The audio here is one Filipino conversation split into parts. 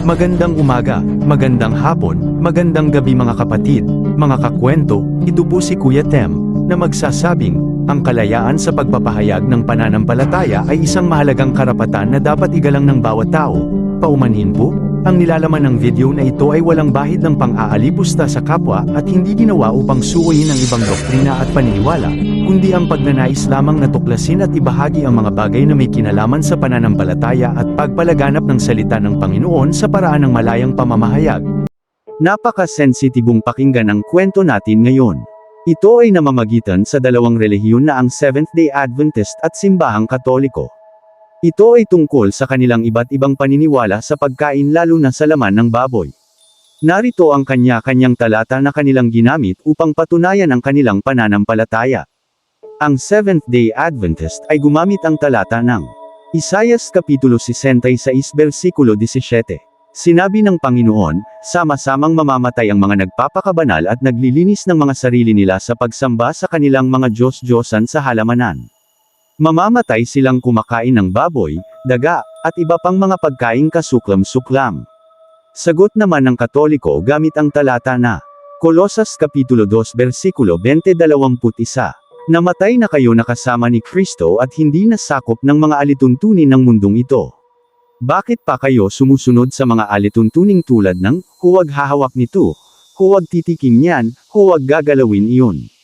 Magandang umaga, magandang hapon, magandang gabi mga kapatid, mga kakwento, ito po si Kuya Tem, na magsasabing, ang kalayaan sa pagpapahayag ng pananampalataya ay isang mahalagang karapatan na dapat igalang ng bawat tao. Paumanhin po, ang nilalaman ng video na ito ay walang bahid ng pang-aalipusta sa kapwa at hindi ginawa upang suwayin ang ibang doktrina at paniniwala, kundi ang pagnanais lamang na tuklasin at ibahagi ang mga bagay na may kinalaman sa pananampalataya at pagpalaganap ng salita ng Panginoon sa paraan ng malayang pamamahayag. Napaka-sensitibong pakinggan ang kwento natin ngayon. Ito ay namamagitan sa dalawang relihiyon na ang Seventh-day Adventist at Simbahang Katoliko. Ito ay tungkol sa kanilang iba't ibang paniniwala sa pagkain lalo na sa laman ng baboy. Narito ang kanya-kanyang talata na kanilang ginamit upang patunayan ang kanilang pananampalataya. Ang Seventh-day Adventist ay gumamit ang talata ng Isayas Kapitulo 66 versikulo 17. Sinabi ng Panginoon, sama-samang mamamatay ang mga nagpapakabanal at naglilinis ng mga sarili nila sa pagsamba sa kanilang mga Diyos-Diyosan sa halamanan. Mamamatay silang kumakain ng baboy, daga, at iba pang mga pagkaing kasuklam-suklam. Sagot naman ng Katoliko gamit ang talata na Kolosas Kapitulo 2 versikulo 20-21 Namatay na kayo nakasama ni Kristo at hindi nasakop ng mga alituntunin ng mundong ito. Bakit pa kayo sumusunod sa mga alituntuning tulad ng, huwag hahawak nito, huwag titikin yan, huwag gagalawin iyon.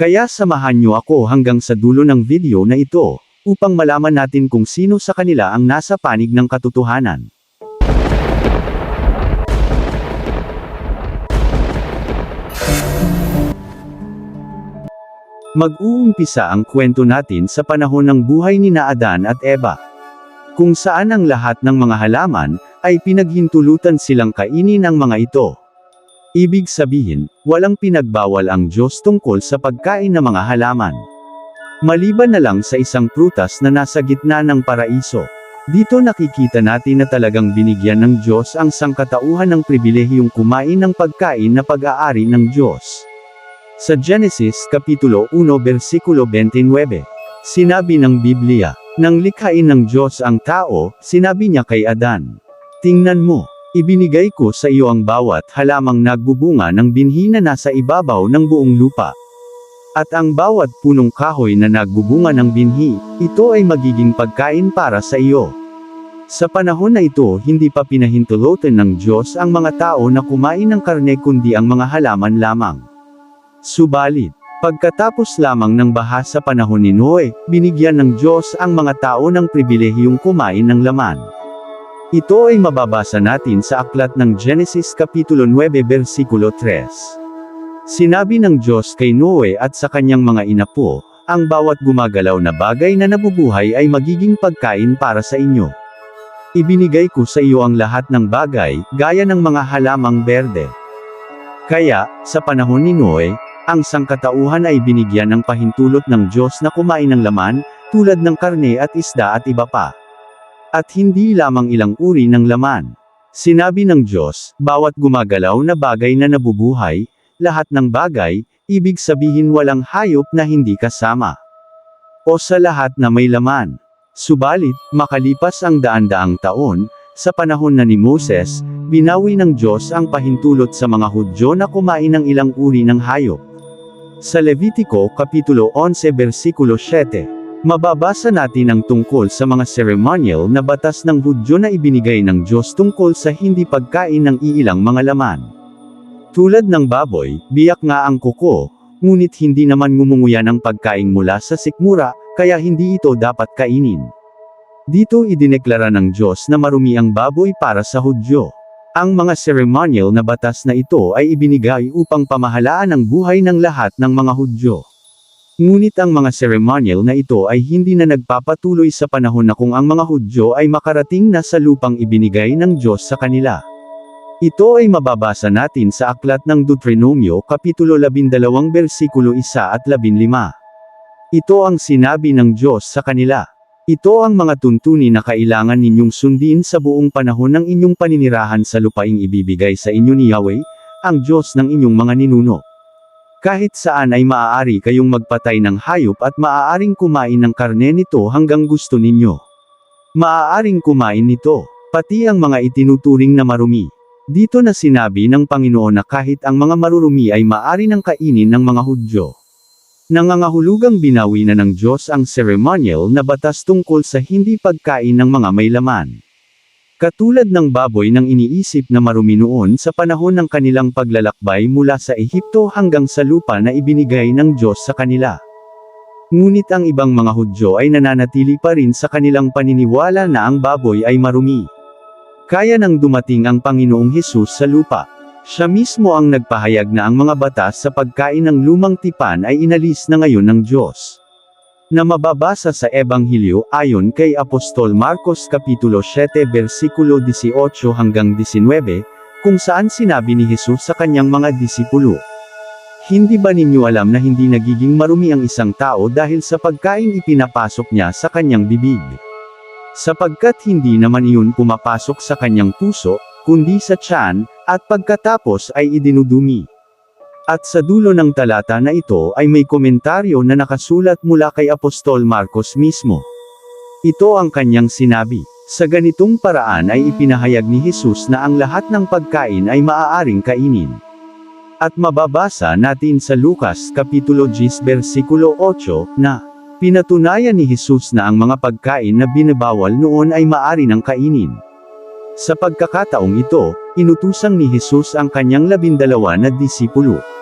Kaya samahan nyo ako hanggang sa dulo ng video na ito, upang malaman natin kung sino sa kanila ang nasa panig ng katotohanan. Mag-uumpisa ang kwento natin sa panahon ng buhay ni na Adan at Eva. Kung saan ang lahat ng mga halaman, ay pinaghintulutan silang kainin ang mga ito. Ibig sabihin, walang pinagbawal ang Diyos tungkol sa pagkain ng mga halaman. Maliban na lang sa isang prutas na nasa gitna ng paraiso. Dito nakikita natin na talagang binigyan ng Diyos ang sangkatauhan ng pribilehiyong kumain ng pagkain na pag-aari ng Diyos. Sa Genesis Kapitulo 1 versikulo 29, sinabi ng Biblia, nang likhain ng Diyos ang tao, sinabi niya kay Adan, Tingnan mo, ibinigay ko sa iyo ang bawat halamang nagbubunga ng binhi na nasa ibabaw ng buong lupa. At ang bawat punong kahoy na nagbubunga ng binhi, ito ay magiging pagkain para sa iyo. Sa panahon na ito hindi pa pinahintulutan ng Diyos ang mga tao na kumain ng karne kundi ang mga halaman lamang. Subalit, pagkatapos lamang ng baha sa panahon ni Noe, binigyan ng Diyos ang mga tao ng pribilehiyong kumain ng laman. Ito ay mababasa natin sa aklat ng Genesis Kapitulo 9 versikulo 3. Sinabi ng Diyos kay Noe at sa kanyang mga inapo, ang bawat gumagalaw na bagay na nabubuhay ay magiging pagkain para sa inyo. Ibinigay ko sa iyo ang lahat ng bagay, gaya ng mga halamang berde. Kaya, sa panahon ni Noe, ang sangkatauhan ay binigyan ng pahintulot ng Diyos na kumain ng laman, tulad ng karne at isda at iba pa. At hindi lamang ilang uri ng laman. Sinabi ng Diyos, bawat gumagalaw na bagay na nabubuhay, lahat ng bagay, ibig sabihin walang hayop na hindi kasama. O sa lahat na may laman. Subalit, makalipas ang daan-daang taon, sa panahon na ni Moses, binawi ng Diyos ang pahintulot sa mga Hudyo na kumain ng ilang uri ng hayop. Sa Levitico Kapitulo 11 versikulo 7, mababasa natin ang tungkol sa mga ceremonial na batas ng Hudyo na ibinigay ng Diyos tungkol sa hindi pagkain ng iilang mga laman. Tulad ng baboy, biyak nga ang kuko, ngunit hindi naman ngumunguya ng pagkain mula sa sikmura, kaya hindi ito dapat kainin. Dito idineklara ng Diyos na marumi ang baboy para sa Hudyo. Ang mga ceremonial na batas na ito ay ibinigay upang pamahalaan ang buhay ng lahat ng mga Hudyo. Ngunit ang mga ceremonial na ito ay hindi na nagpapatuloy sa panahon na kung ang mga Hudyo ay makarating na sa lupang ibinigay ng Diyos sa kanila. Ito ay mababasa natin sa aklat ng Deuteronomio Kapitulo 12 versikulo 1 at 15. Ito ang sinabi ng Diyos sa kanila. Ito ang mga tuntunin na kailangan ninyong sundin sa buong panahon ng inyong paninirahan sa lupaing ibibigay sa inyo ni Yahweh, ang Diyos ng inyong mga ninuno. Kahit saan ay maaari kayong magpatay ng hayop at maaaring kumain ng karne nito hanggang gusto ninyo. Maaaring kumain nito. Pati ang mga itinuturing na marumi. Dito na sinabi ng Panginoon na kahit ang mga marurumi ay maari ng kainin ng mga Hudyo. Nangangahulugang binawi na ng Diyos ang ceremonial na batas tungkol sa hindi pagkain ng mga may laman. Katulad ng baboy nang iniisip na marumi noon sa panahon ng kanilang paglalakbay mula sa Ehipto hanggang sa lupa na ibinigay ng Diyos sa kanila. Ngunit ang ibang mga Hudyo ay nananatili pa rin sa kanilang paniniwala na ang baboy ay marumi. Kaya nang dumating ang Panginoong Hesus sa lupa, siya mismo ang nagpahayag na ang mga batas sa pagkain ng lumang tipan ay inalis na ngayon ng Diyos. Na mababasa sa Ebanghelyo ayon kay Apostol Marcos Kapitulo 7 versikulo 18 hanggang 19, kung saan sinabi ni Jesus sa kanyang mga disipulo. Hindi ba ninyo alam na hindi nagiging marumi ang isang tao dahil sa pagkain ipinapasok niya sa kanyang bibig? Sapagkat hindi naman iyon pumapasok sa kanyang puso, kundi sa tiyan, at pagkatapos ay idinudumi. At sa dulo ng talata na ito ay may komentaryo na nakasulat mula kay Apostol Marcos mismo. Ito ang kanyang sinabi. Sa ganitong paraan ay ipinahayag ni Jesus na ang lahat ng pagkain ay maaaring kainin. At mababasa natin sa Lucas Kapitulo 10 versikulo 8, na, Pinatunayan ni Jesus na ang mga pagkain na binabawal noon ay maari ng kainin. Sa pagkakataong ito, inutusang ni Jesus ang kanyang labindalawa na disipulo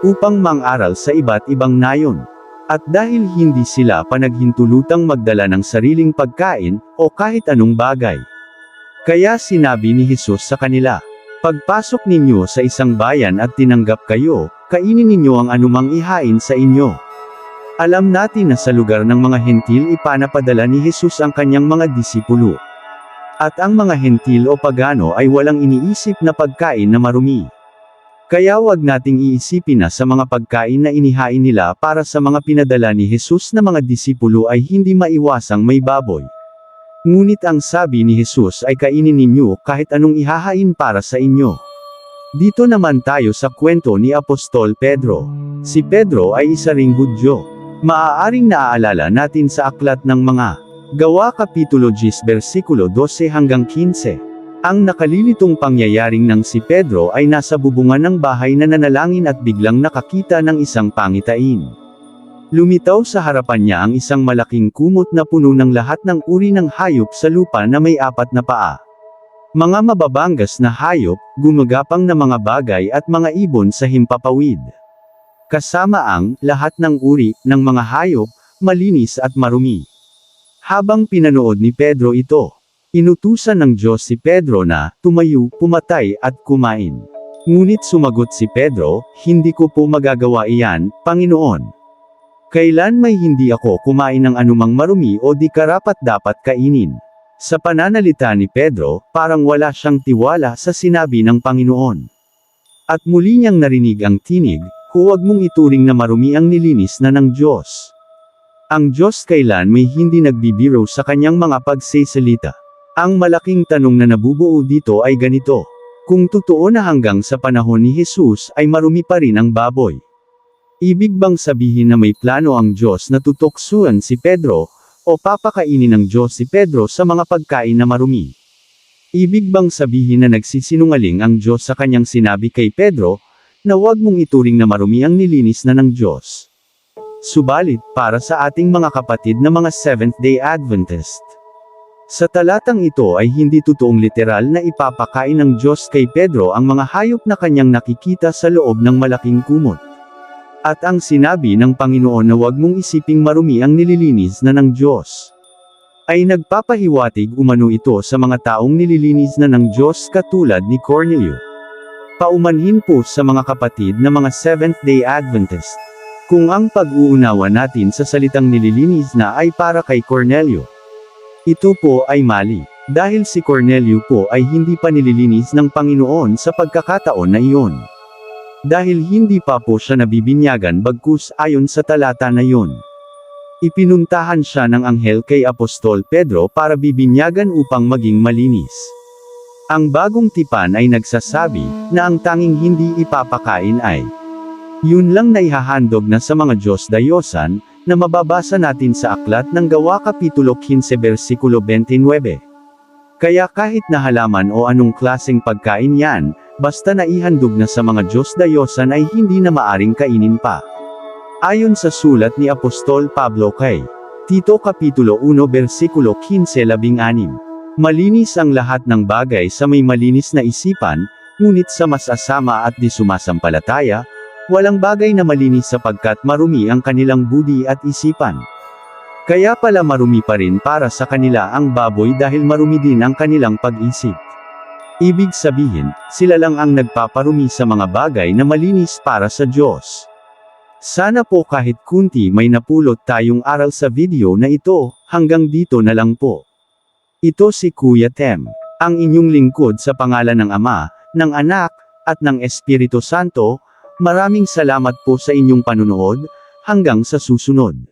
upang mang-aral sa iba't ibang nayon. At dahil hindi sila panaghintulutang magdala ng sariling pagkain, o kahit anong bagay. Kaya sinabi ni Jesus sa kanila, Pagpasok ninyo sa isang bayan at tinanggap kayo, kainin ninyo ang anumang ihain sa inyo. Alam natin na sa lugar ng mga hentil ipanapadala ni Jesus ang kanyang mga disipulo. At ang mga hentil o pagano ay walang iniisip na pagkain na marumi. Kaya wag nating iisipin na sa mga pagkain na inihain nila para sa mga pinadala ni Jesus na mga disipulo ay hindi maiwasang may baboy. Ngunit ang sabi ni Jesus ay kainin ninyo kahit anong ihahain para sa inyo. Dito naman tayo sa kwento ni Apostol Pedro. Si Pedro ay isa ring Hudyo. Maaaring naaalala natin sa aklat ng mga Gawa Kapitulo 10 versikulo 12 hanggang 15. Ang nakalilitong pangyayaring ng si Pedro ay nasa bubungan ng bahay na nanalangin at biglang nakakita ng isang pangitain. Lumitaw sa harapan niya ang isang malaking kumot na puno ng lahat ng uri ng hayop sa lupa na may apat na paa. Mga mababanggas na hayop, gumagapang na mga bagay at mga ibon sa himpapawid. Kasama ang lahat ng uri ng mga hayop, malinis at marumi. Habang pinanood ni Pedro ito, inutusan ng Diyos si Pedro na tumayo, pumatay at kumain. Ngunit sumagot si Pedro, hindi ko po magagawa iyan, Panginoon. Kailan may hindi ako kumain ng anumang marumi o di karapat dapat kainin? Sa pananalita ni Pedro, parang wala siyang tiwala sa sinabi ng Panginoon. At muli niyang narinig ang tinig, huwag mong ituring na marumi ang nilinis na ng Diyos. Ang Diyos kailan may hindi nagbibiro sa kanyang mga pagsisalita. Ang malaking tanong na nabubuo dito ay ganito. Kung totoo na hanggang sa panahon ni Jesus ay marumi pa rin ang baboy. Ibig bang sabihin na may plano ang Diyos na tutoksuan si Pedro, o papakainin ng Diyos si Pedro sa mga pagkain na marumi? Ibig bang sabihin na nagsisinungaling ang Diyos sa kanyang sinabi kay Pedro, na huwag mong ituring na marumi ang nilinis na ng Diyos? Subalit, para sa ating mga kapatid na mga Seventh-day Adventist. Sa talatang ito ay hindi totoong literal na ipapakain ng Diyos kay Pedro ang mga hayop na kanyang nakikita sa loob ng malaking kumot. At ang sinabi ng Panginoon na huwag mong isiping marumi ang nililinis na ng Diyos. Ay nagpapahiwatig umano ito sa mga taong nililinis na ng Diyos katulad ni Cornelio. Paumanhin po sa mga kapatid na mga Seventh-day Adventist. Kung ang pag-uunawa natin sa salitang nililinis na ay para kay Cornelio. Ito po ay mali. Dahil si Cornelio po ay hindi pa nililinis ng Panginoon sa pagkakataon na iyon. Dahil hindi pa po siya nabibinyagan bagkus ayon sa talata na iyon. Ipinuntahan siya ng anghel kay Apostol Pedro para bibinyagan upang maging malinis. Ang bagong tipan ay nagsasabi na ang tanging hindi ipapakain ay yun lang na ihahandog na sa mga Diyos dayosan, na mababasa natin sa aklat ng Gawa Kapitulo 15 versikulo 29. Kaya kahit na halaman o anong klaseng pagkain yan, basta naihandog na sa mga Diyos dayosan ay hindi na maaring kainin pa. Ayon sa sulat ni Apostol Pablo kay Tito Kapitulo 1 versikulo 15-16, Malinis ang lahat ng bagay sa may malinis na isipan, ngunit sa masasama at di sumasampalataya, walang bagay na malinis sapagkat marumi ang kanilang budi at isipan. Kaya pala marumi pa rin para sa kanila ang baboy dahil marumi din ang kanilang pag-isip. Ibig sabihin, sila lang ang nagpaparumi sa mga bagay na malinis para sa Diyos. Sana po kahit kunti may napulot tayong aral sa video na ito, hanggang dito na lang po. Ito si Kuya Tem, ang inyong lingkod sa pangalan ng Ama, ng Anak, at ng Espiritu Santo, maraming salamat po sa inyong panunood, hanggang sa susunod.